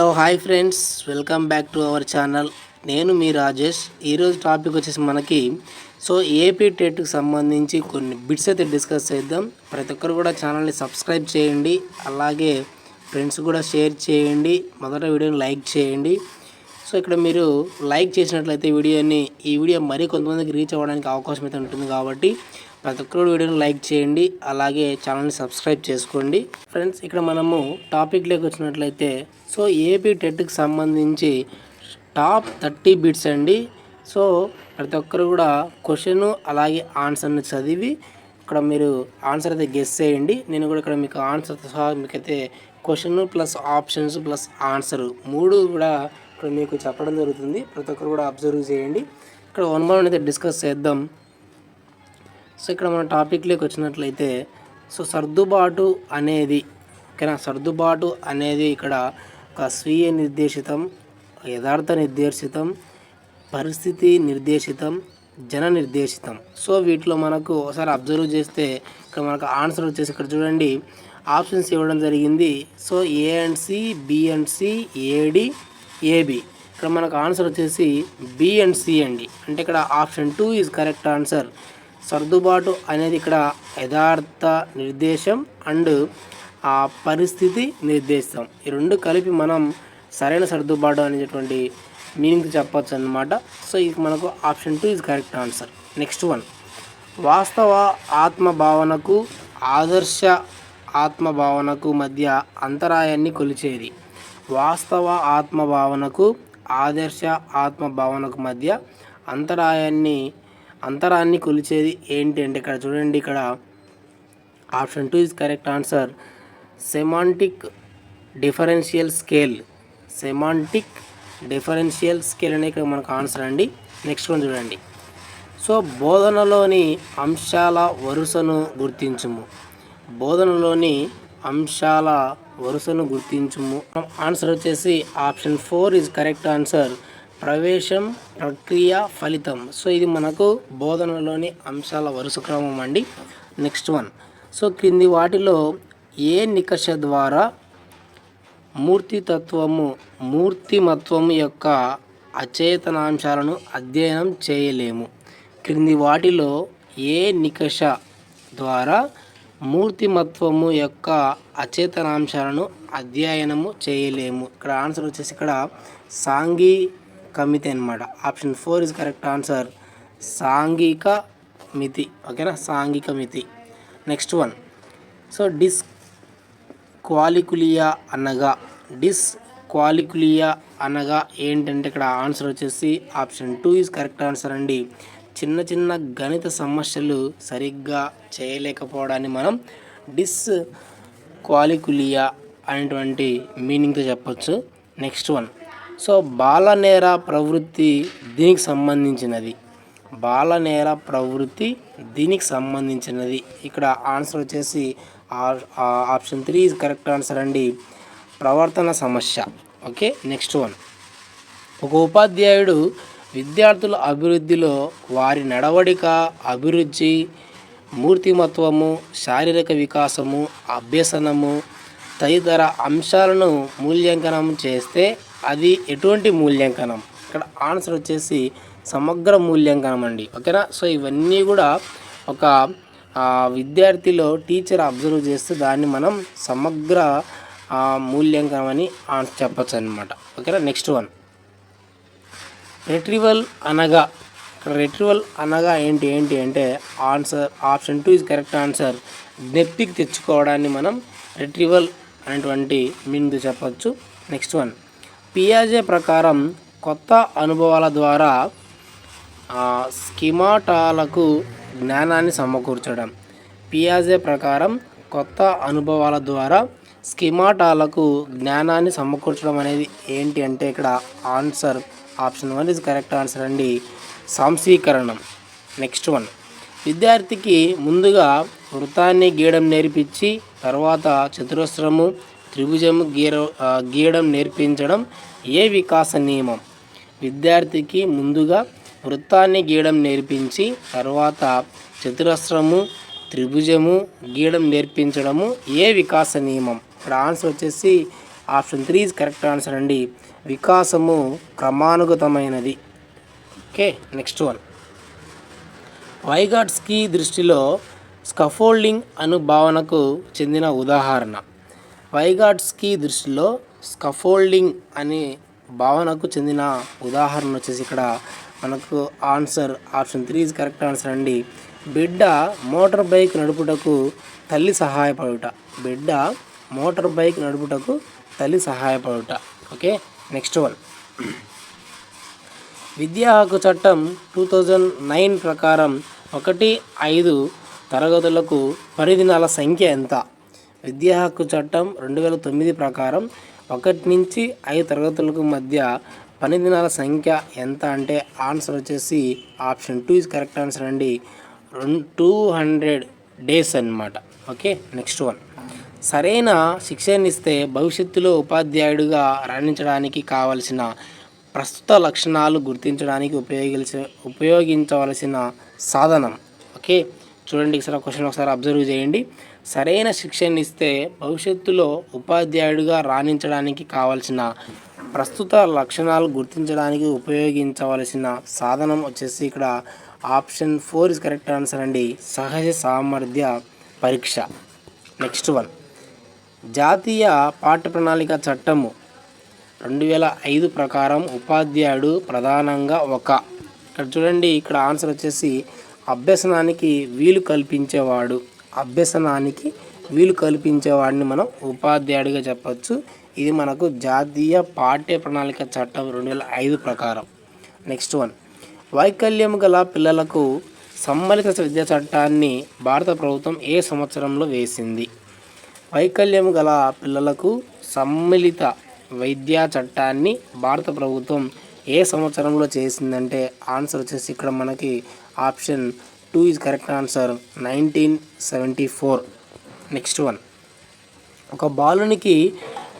Hello hi friends. Welcome back to our channel. నేను మీ రాజేష్. ఈరోజు టాపిక్ వచ్చేసి మనకి సో ఏపీ టెట్కి సంబంధించి కొన్ని బిట్స్ అయితే డిస్కస్ చేద్దాం. ప్రతి ఒక్కరు కూడా ఛానల్ని సబ్స్క్రైబ్ చేయండి. అలాగే ఫ్రెండ్స్ కూడా షేర్ చేయండి. మొదట వీడియోని లైక్ చేయండి. సో ఇక్కడ మీరు లైక్ చేసినట్లయితే వీడియోని ఈ వీడియో మరీ కొంతమందికి రీచ్ అవ్వడానికి అవకాశం అయితే ఉంటుంది కాబట్టి ప్రతి ఒక్కరు వీడియోని లైక్ చేయండి అలాగే ఛానల్ని సబ్స్క్రైబ్ చేసుకోండి. ఫ్రెండ్స్ ఇక్కడ మనము టాపిక్లోకి వచ్చినట్లయితే సో ఏపీ టెట్కి సంబంధించి టాప్ థర్టీ బిట్స్ అండి. సో ప్రతి ఒక్కరు కూడా క్వశ్చన్ అలాగే ఆన్సర్ని చదివి ఇక్కడ మీరు ఆన్సర్ అయితే గెస్ చేయండి. నేను కూడా ఇక్కడ మీకు ఆన్సర్ సహా మీకైతే question plus options plus answer మూడు కూడా ఇక్కడ మీకు చెప్పడం జరుగుతుంది. ప్రతి ఒక్కరు కూడా అబ్జర్వ్ చేయండి. ఇక్కడ వన్ వన్ అయితే డిస్కస్ చేద్దాం. సో ఇక్కడ మన టాపిక్లోకి వచ్చినట్లయితే సో సర్దుబాటు అనేది ఓకేనా? సర్దుబాటు అనేది ఇక్కడ ఒక స్వీయ నిర్దేశితం యథార్థ నిర్దేశితం పరిస్థితి నిర్దేశితం జన నిర్దేశితం. సో వీటిలో మనకు ఒకసారి అబ్జర్వ్ చేస్తే ఇక్కడ మనకు ఆన్సర్ వచ్చేసి ఇక్కడ చూడండి. ఆప్షన్స్ ఇవ్వడం జరిగింది. So A and C B and C AD AB ఇక్కడ మనకు ఆన్సర్ వచ్చేసి బి అండ్ సి అండి. అంటే ఇక్కడ option two is correct answer సర్దుబాటు అనేది ఇక్కడ యథార్థ నిర్దేశం అండ్ ఆ పరిస్థితి నిర్దేశం. ఈ రెండు కలిపి మనం సరైన సర్దుబాటు అనేటువంటి మీనింగ్ చెప్పచ్చు అనమాట సో ఇది మనకు option two is correct answer next one వాస్తవ ఆత్మభావనకు ఆదర్శ ఆత్మభావనకు మధ్య అంతరాయాన్ని కొలిచేది. వాస్తవ ఆత్మభావనకు ఆదర్శ ఆత్మభావనకు మధ్య అంతరాయాన్ని అంతరాన్ని కొలిచేది ఏంటి అంటే ఇక్కడ చూడండి ఇక్కడ option two is correct answer semantic differential scale semantic differential scale అనే ఇక్కడ మనకు ఆన్సర్ అండి. నెక్స్ట్ వన్ చూడండి. సో బోధనలోని అంశాల వరుసను గుర్తించుము. బోధనలోని అంశాల వరుసను గుర్తించుము. ఆన్సర్ వచ్చేసి option four is correct answer ప్రవేశం ప్రక్రియ ఫలితం. సో ఇది మనకు బోధనలోని అంశాల వరుస క్రమం అండి. నెక్స్ట్ వన్ సో క్రింది వాటిలో ఏ నికష ద్వారా మూర్తితత్వము మూర్తిమత్వము యొక్క అచేతనాంశాలను అధ్యయనం చేయలేము? క్రింది వాటిలో ఏ నికష ద్వారా మూర్తిమత్వము యొక్క అచేతనాంశాలను అధ్యయనము చేయలేము. ఇక్కడ ఆన్సర్ వచ్చేసి ఇక్కడ సాంఘికమితి అనమాట option four is correct answer సాంఘిక మితి ఓకేనా సాంఘిక మితి next one so dyscalculia అనగా డిస్ క్వాలికులియా అనగా ఏంటంటే ఇక్కడ ఆన్సర్ వచ్చేసి option two is correct answer అండి. చిన్న చిన్న గణిత సమస్యలు సరిగ్గా చేయలేకపోవడాన్ని మనం డిస్ క్వాలికులియా అనేటువంటి మీనింగ్తో చెప్పచ్చు. Next one. సో బాలనేర ప్రవృత్తి దీనికి సంబంధించినది. బాలనేర ప్రవృత్తి దీనికి సంబంధించినది. ఇక్కడ ఆన్సర్ వచ్చేసి option three is correct answer అండి. ప్రవర్తన సమస్య. Okay next one. ఒక ఉపాధ్యాయుడు విద్యార్థుల అభివృద్ధిలో వారి నడవడిక అభిరుచి మూర్తిమత్వము శారీరక వికాసము అభ్యసనము తదితర అంశాలను మూల్యాంకనం చేస్తే అది ఎటువంటి మూల్యాంకనం? ఇక్కడ ఆన్సర్ వచ్చేసి సమగ్ర మూల్యాంకనం అండి. ఓకేనా? సో ఇవన్నీ కూడా ఒక విద్యార్థిలో టీచర్ అబ్జర్వ్ చేస్తే దాన్ని మనం సమగ్ర మూల్యాంకనం అని చెప్పచ్చు అనమాట ఓకేనా? Next one. రెట్రివల్ అనగా ఇక్కడ రెట్రివల్ అనగా ఏంటి ఏంటి అంటే answer option two is correct answer జ్ఞప్తికి తెచ్చుకోవడాన్ని మనం రెట్రివల్ అనేటువంటి మీనింగ్ చెప్పచ్చు. నెక్స్ట్ వన్ పియాజే ప్రకారం కొత్త అనుభవాల ద్వారా స్కిమాటాలకు జ్ఞానాన్ని సమకూర్చడం. పియాజే ప్రకారం కొత్త అనుభవాల ద్వారా స్కిమాటాలకు జ్ఞానాన్ని సమకూర్చడం అనేది ఏంటి అంటే ఇక్కడ answer option one is correct answer అండి సాంశీకరణం నెక్స్ట్ వన్. విద్యార్థికి ముందుగా వృత్తాన్ని గీయడం నేర్పించి తర్వాత చతురస్రము త్రిభుజము గీర గీయడం నేర్పించడం ఏ వికాస నియమం? విద్యార్థికి ముందుగా వృత్తాన్ని గీయడం నేర్పించి తర్వాత చతురస్రము త్రిభుజము గీయడం నేర్పించడము ఏ వికాస నియమం? ఇక్కడ ఆన్సర్ వచ్చేసి option three is correct answer అండి. వికాసము క్రమానుగతమైనది. Okay next one. వైగాట్స్కి దృష్టిలో స్కఫోల్డింగ్ అను భావనకు చెందిన ఉదాహరణ. వైగాట్స్కి దృష్టిలో స్కఫోల్డింగ్ అనే భావనకు చెందిన ఉదాహరణ వచ్చేసి ఇక్కడ మనకు answer option three is correct answer అండి. బిడ్డ మోటార్ బైక్ నడుపుటకు తల్లి సహాయపడుట. బిడ్డ మోటార్ బైక్ నడుపుటకు సహాయపడుట. ఓకే నెక్స్ట్ వన్ విద్యా హక్కు చట్టం టూ థౌజండ్ నైన్ ప్రకారం ఒకటి ఐదు తరగతులకు పరిదినాల సంఖ్య ఎంత? విద్యా హక్కు చట్టం రెండు వేల తొమ్మిది ప్రకారం ఒకటి నుంచి ఐదు తరగతులకు మధ్య పని దినాల సంఖ్య ఎంత అంటే ఆన్సర్ వచ్చేసి option two is correct answer అండి. రెండు టూ హండ్రెడ్ డేస్ అన్నమాట. ఓకే నెక్స్ట్ వన్ సరైన శిక్షణ ఇస్తే భవిష్యత్తులో ఉపాధ్యాయుడిగా రాణించడానికి కావలసిన ప్రస్తుత లక్షణాలు గుర్తించడానికి ఉపయోగించ ఉపయోగించవలసిన సాధనం. ఓకే? చూడండి ఒకసారి క్వశ్చన్ ఒకసారి అబ్జర్వ్ చేయండి. సరైన శిక్షణ ఇస్తే భవిష్యత్తులో ఉపాధ్యాయుడిగా రాణించడానికి కావలసిన ప్రస్తుత లక్షణాలు గుర్తించడానికి ఉపయోగించవలసిన సాధనం వచ్చేసి ఇక్కడ option four is correct answer అండి. సహజ సామర్థ్య పరీక్ష. Next one. జాతీయ పాఠ్య ప్రణాళిక చట్టము రెండు వేల ఐదు ప్రకారం ఉపాధ్యాయుడు ప్రధానంగా ఒక. ఇక్కడ చూడండి ఇక్కడ ఆన్సర్ వచ్చేసి అభ్యసనానికి వీలు కల్పించేవాడు. అభ్యసనానికి వీలు కల్పించేవాడిని మనం ఉపాధ్యాయుడిగా చెప్పచ్చు. ఇది మనకు జాతీయ పాఠ్య ప్రణాళిక చట్టం రెండు వేల ఐదు ప్రకారం. నెక్స్ట్ వన్ వైకల్యం గల పిల్లలకు సమ్మలిత విద్యా చట్టాన్ని భారత ప్రభుత్వం ఏ సంవత్సరంలో వేసింది? వైకల్యం గల పిల్లలకు సమ్మిళిత వైద్యా చట్టాన్ని భారత ప్రభుత్వం ఏ సంవత్సరంలో చేసిందంటే ఆన్సర్ వచ్చేసి ఇక్కడ మనకి option two is correct answer nineteen seventy four. Next one. ఒక బాలునికి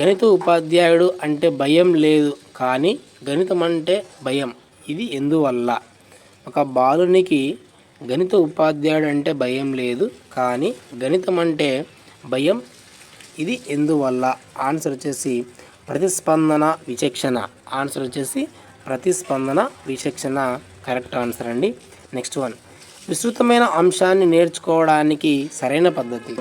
గణిత ఉపాధ్యాయుడు అంటే భయం లేదు కానీ గణితం అంటే భయం. ఇది ఎందువల్ల? ఒక బాలునికి గణిత ఉపాధ్యాయుడు అంటే భయం లేదు కానీ గణితం అంటే భయం ఇది ఎందువల్ల? ఆన్సర్ వచ్చేసి ప్రతిస్పందన విచక్షణ. ఆన్సర్ వచ్చేసి ప్రతిస్పందన విచక్షణ. కరెక్ట్ ఆన్సర్ అండి. నెక్స్ట్ వన్ విస్తృతమైన అంశాన్ని నేర్చుకోవడానికి సరైన పద్ధతి.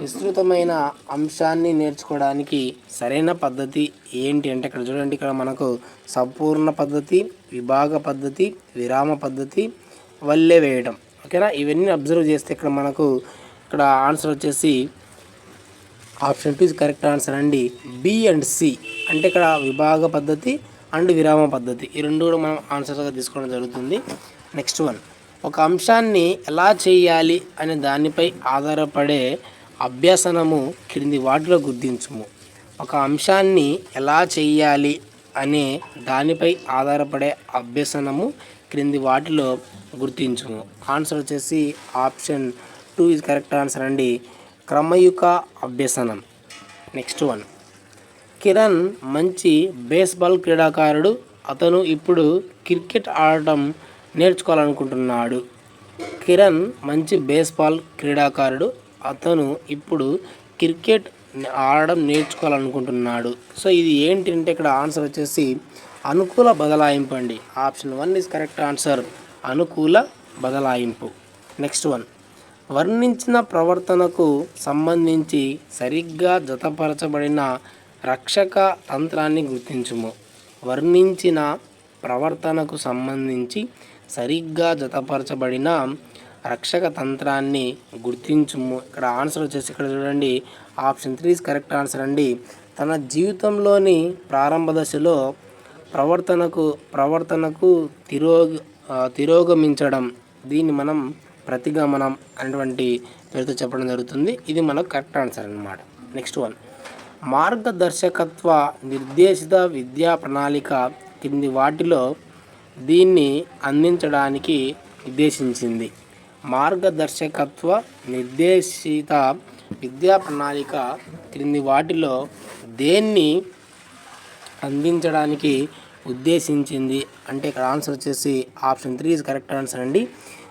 విస్తృతమైన అంశాన్ని నేర్చుకోవడానికి సరైన పద్ధతి ఏంటి అంటే ఇక్కడ చూడండి ఇక్కడ మనకు సంపూర్ణ పద్ధతి విభాగ పద్ధతి విరామ పద్ధతి వల్లే వేయడం ఓకేనా ఇవన్నీ అబ్జర్వ్ చేస్తే ఇక్కడ మనకు ఇక్కడ ఆన్సర్ వచ్చేసి option two is correct answer అండి. బి అండ్ సి అంటే ఇక్కడ విభాగ పద్ధతి అండ్ విరామ పద్ధతి. ఈ రెండు కూడా మనం ఆన్సర్గా తీసుకోవడం జరుగుతుంది. నెక్స్ట్ వన్ ఒక అంశాన్ని ఎలా చేయాలి అనే దానిపై ఆధారపడే అభ్యసనము క్రింది వాటిలో గుర్తించుము. ఒక అంశాన్ని ఎలా చేయాలి అనే దానిపై ఆధారపడే అభ్యసనము క్రింది వాటిలో గుర్తించుము. ఆన్సర్ వచ్చేసి option two is correct answer అండి. క్రమయుక అభ్యసనం. నెక్స్ట్ వన్ కిరణ్ మంచి బేస్బాల్ క్రీడాకారుడు. అతను ఇప్పుడు క్రికెట్ ఆడటం నేర్చుకోవాలనుకుంటున్నాడు. కిరణ్ మంచి బేస్బాల్ క్రీడాకారుడు. అతను ఇప్పుడు క్రికెట్ ఆడడం నేర్చుకోవాలనుకుంటున్నాడు. సో ఇది ఏంటి అంటే ఇక్కడ ఆన్సర్ వచ్చేసి అనుకూల బదలాయింపు అండి. Option one is correct answer అనుకూల బదలాయింపు. నెక్స్ట్ వన్ వర్ణించిన ప్రవర్తనకు సంబంధించి సరిగ్గా జతపరచబడిన రక్షక తంత్రాన్ని గుర్తించుము. వర్ణించిన ప్రవర్తనకు సంబంధించి సరిగ్గా జతపరచబడిన రక్షక తంత్రాన్ని గుర్తించుము. ఇక్కడ ఆన్సర్ వచ్చేసి ఇక్కడ చూడండి. Option three is correct answer అండి. తన జీవితంలోని ప్రారంభ దశలో ప్రవర్తనకు ప్రవర్తనకు తిరోగ తిరోగమించడం. దీన్ని మనం ప్రతిగమనం అనేటువంటి పేరుతో చెప్పడం జరుగుతుంది. ఇది మనకు కరెక్ట్ ఆన్సర్ అన్నమాట. Next one. మార్గదర్శకత్వ నిర్దేశిత విద్యా ప్రణాళిక కింది వాటిలో దీన్ని అందించడానికి ఉద్దేశించింది మార్గదర్శకత్వ నిర్దేశిత విద్యా ప్రణాళిక క్రింది వాటిలో దేన్ని అందించడానికి ఉద్దేశించింది? అంటే ఇక్కడ ఆన్సర్ వచ్చేసి option three is correct answer అండి.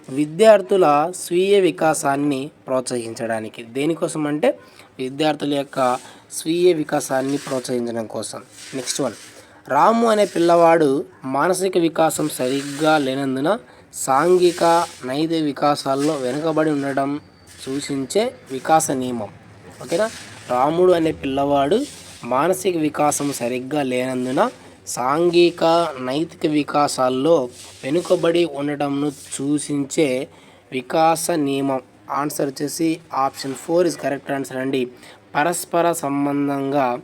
విద్యార్థుల స్వీయ వికాసాన్ని ప్రోత్సహించడానికి. దేనికోసం అంటే విద్యార్థుల యొక్క స్వీయ వికాసాన్ని ప్రోత్సహించడం కోసం. నెక్స్ట్ వన్ రాము అనే పిల్లవాడు మానసిక వికాసం సరిగ్గా లేనందున సాంఘిక నైతిక వికాసాల్లో వెనుకబడి ఉండడం సూచించే వికాస నియమం. ఓకేనా? రాముడు అనే పిల్లవాడు మానసిక వికాసం సరిగ్గా లేనందున సాంఘిక నైతిక వికాసాల్లో వెనుకబడి ఉండటంను సూచించే వికాస నియమం. ఆన్సర్ వచ్చేసి option four is correct answer అండి. పరస్పర సంబంధంగా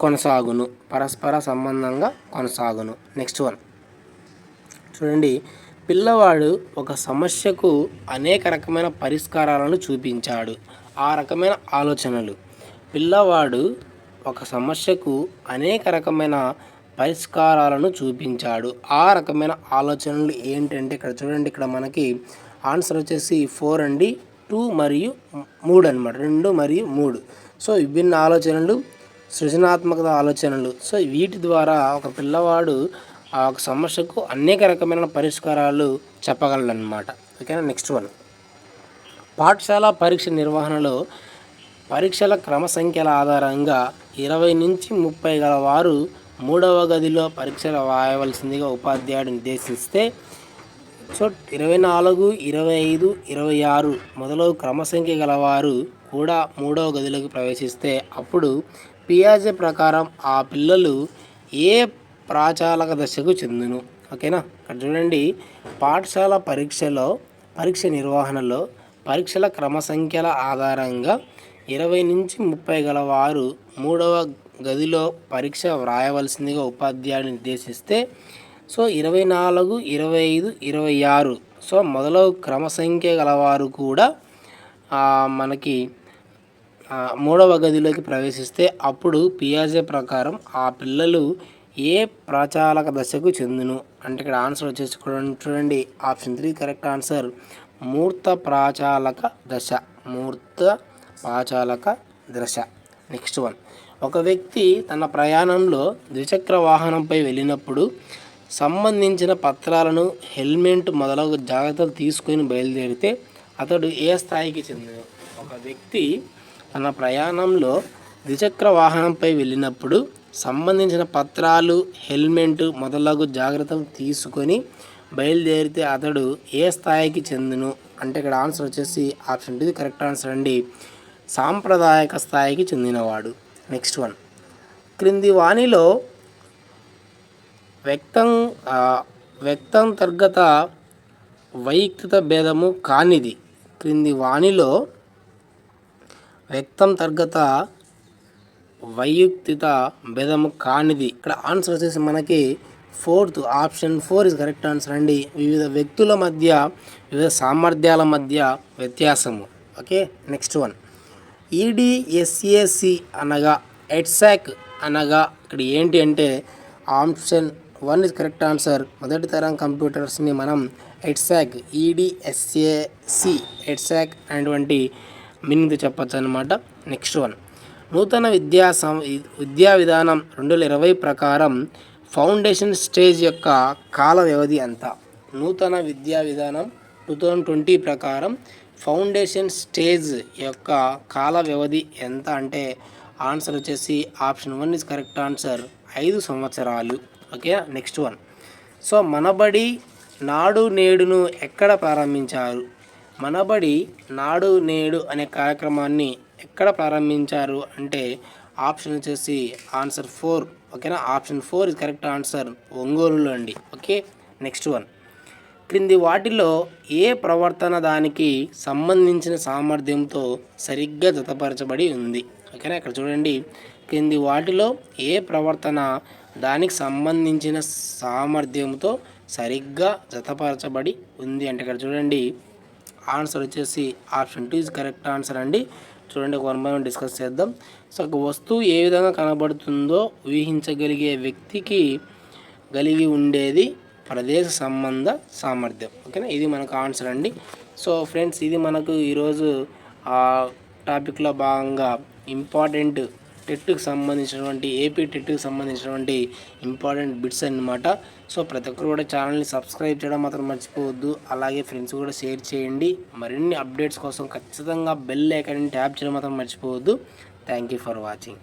కొనసాగును. పరస్పర సంబంధంగా కొనసాగును. Next one. చూడండి పిల్లవాడు ఒక సమస్యకు అనేక రకమైన పరిష్కారాలను చూపించాడు. ఆ రకమైన ఆలోచనలు. పిల్లవాడు ఒక సమస్యకు అనేక రకమైన పరిష్కారాలను చూపించాడు. ఆ రకమైన ఆలోచనలు ఏంటంటే ఇక్కడ చూడండి ఇక్కడ మనకి ఆన్సర్ వచ్చేసి ఫోర్ అండి టూ మరియు మూడు అనమాట రెండు మరియు మూడు. సో విభిన్న ఆలోచనలు సృజనాత్మక ఆలోచనలు. సో వీటి ద్వారా ఒక పిల్లవాడు ఆ ఒక సమస్యకు అనేక రకమైన పరిష్కారాలు చెప్పగలడనమాట ఓకేనా? Next one. పాఠశాల పరీక్ష నిర్వహణలో పరీక్షల క్రమ సంఖ్యల ఆధారంగా ఇరవై నుంచి ముప్పై గల వారు మూడవ గదిలో పరీక్షలు రాయవలసిందిగా ఉపాధ్యాయుడు నిర్దేశిస్తే సో ఇరవై నాలుగు ఇరవై ఐదు ఇరవై ఆరు మొదలగు క్రమ సంఖ్య గలవారు కూడా మూడవ గదిలోకి ప్రవేశిస్తే అప్పుడు పియాజే ప్రకారం ఆ పిల్లలు ఏ ప్రాచాలక దశకు చెందును? ఓకేనా? ఇక్కడ చూడండి. పాఠశాల పరీక్షలో పరీక్ష నిర్వహణలో పరీక్షల క్రమ సంఖ్యల ఆధారంగా ఇరవై నుంచి ముప్పై గల వారు మూడవ గదిలో పరీక్ష వ్రాయవలసిందిగా ఉపాధ్యాయుడు నిర్దేశిస్తే సో ఇరవై నాలుగు ఇరవై ఐదు ఇరవై ఆరు. సో మొదలగు క్రమ సంఖ్య గలవారు కూడా మనకి మూడవ గదిలోకి ప్రవేశిస్తే అప్పుడు పియాజే ప్రకారం ఆ పిల్లలు ఏ ప్రచాలక దశకు చెందును? అంటే ఇక్కడ ఆన్సర్ వచ్చేసి చూడండి. Option three correct answer. మూర్త ప్రాచాలక దశ. మూర్త పాచాలక దశ నెక్స్ట్ వన్ ఒక వ్యక్తి తన ప్రయాణంలో ద్విచక్ర వాహనంపై వెళ్ళినప్పుడు సంబంధించిన పత్రాలను హెల్మెట్ మొదలగు జాగ్రత్తలు తీసుకొని బయలుదేరితే అతడు ఏ స్థాయికి చెందిన ఒక వ్యక్తి తన ప్రయాణంలో ద్విచక్ర వాహనంపై వెళ్ళినప్పుడు సంబంధించిన పత్రాలు హెల్మెట్ మొదలగు జాగ్రత్తలు తీసుకొని బయలుదేరితే అతడు ఏ స్థాయికి చెందును? అంటే ఇక్కడ ఆన్సర్ వచ్చేసి ఆప్షన్ ఇది కరెక్ట్ ఆన్సర్ అండి. సాంప్రదాయక స్థాయికి చెందినవాడు. నెక్స్ట్ వన్ క్రింది వాణిలో వ్యక్తం ఆ, వ్యక్తాంతర్గత వైయక్తిక భేదము కానిది. క్రింది వాణిలో వ్యక్తంతర్గత వైయక్తిక భేదము కానిది. ఇక్కడ ఆన్సర్ వచ్చేసి మనకి fourth option four is correct answer అండి. వివిధ వ్యక్తుల మధ్య వివిధ సామర్థ్యాల మధ్య వ్యత్యాసము. ఓకే నెక్స్ట్ వన్ ఈడిఎస్ఏసి అనగా ఎడ్సాక్ అనగా ఇక్కడ ఏంటి అంటే option one is correct answer. మొదటి తరం కంప్యూటర్స్ని మనం ఎడ్సాక్ ఈడిఎస్ఏసి ఎడ్సాక్ అనేటువంటి మీనింగ్ చెప్పచ్చు అనమాట నెక్స్ట్ వన్. నూతన విద్యా సం విద్యా విధానం రెండు వేల ఇరవై ప్రకారం ఫౌండేషన్ స్టేజ్ యొక్క కాల వ్యవధి అంత నూతన విద్యా విధానం టూ థౌజండ్ ట్వంటీ ప్రకారం ఫౌండేషన్ స్టేజ్ యొక్క కాల వ్యవధి ఎంత అంటే ఆన్సర్ వచ్చేసి option one is correct answer ఐదు సంవత్సరాలు. ఓకే నెక్స్ట్ వన్ సో మనబడి నాడు నేడును ఎక్కడ ప్రారంభించారు? మనబడి నాడు నేడు అనే కార్యక్రమాన్ని ఎక్కడ ప్రారంభించారు అంటే ఆప్షన్ వచ్చేసి ఆన్సర్ ఫోర్. ఓకేనా? Option four is correct answer ఒంగోలులో అండి. ఓకే నెక్స్ట్ వన్ క్రింది వాటిలో ఏ ప్రవర్తన దానికి సంబంధించిన సామర్థ్యంతో సరిగ్గా జతపరచబడి ఉంది. ఓకేనా? ఇక్కడ చూడండి. క్రింది వాటిలో ఏ ప్రవర్తన దానికి సంబంధించిన సామర్థ్యంతో సరిగ్గా జతపరచబడి ఉంది అంటే ఇక్కడ చూడండి. ఆన్సర్ వచ్చేసి option two is correct answer అండి. చూడండి ఒక వన్ బై వన్ డిస్కస్ చేద్దాం. సో ఒక వస్తువు ఏ విధంగా కనబడుతుందో ఊహించగలిగే వ్యక్తికి కలిగి ఉండేది ప్రదేశ సంబంధ సామర్థ్యం. ఓకేనా? ఇది మనకు ఆన్సర్ అండి. సో ఫ్రెండ్స్ ఇది మనకు ఈరోజు ఆ టాపిక్లో భాగంగా ఇంపార్టెంట్ టెట్కి సంబంధించినటువంటి ఏపీ టెట్కి సంబంధించినటువంటి ఇంపార్టెంట్ బిట్స్ అన్నమాట. సో ప్రతి ఒక్కరు కూడా ఛానల్ని సబ్స్క్రైబ్ చేయడం మాత్రం మర్చిపోవద్దు. అలాగే ఫ్రెండ్స్ కూడా షేర్ చేయండి. మరిన్ని అప్డేట్స్ కోసం ఖచ్చితంగా బెల్ ఐకాన్ని ట్యాప్ చేయడం మాత్రం మర్చిపోవద్దు. Thank you for watching